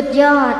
สุดยอด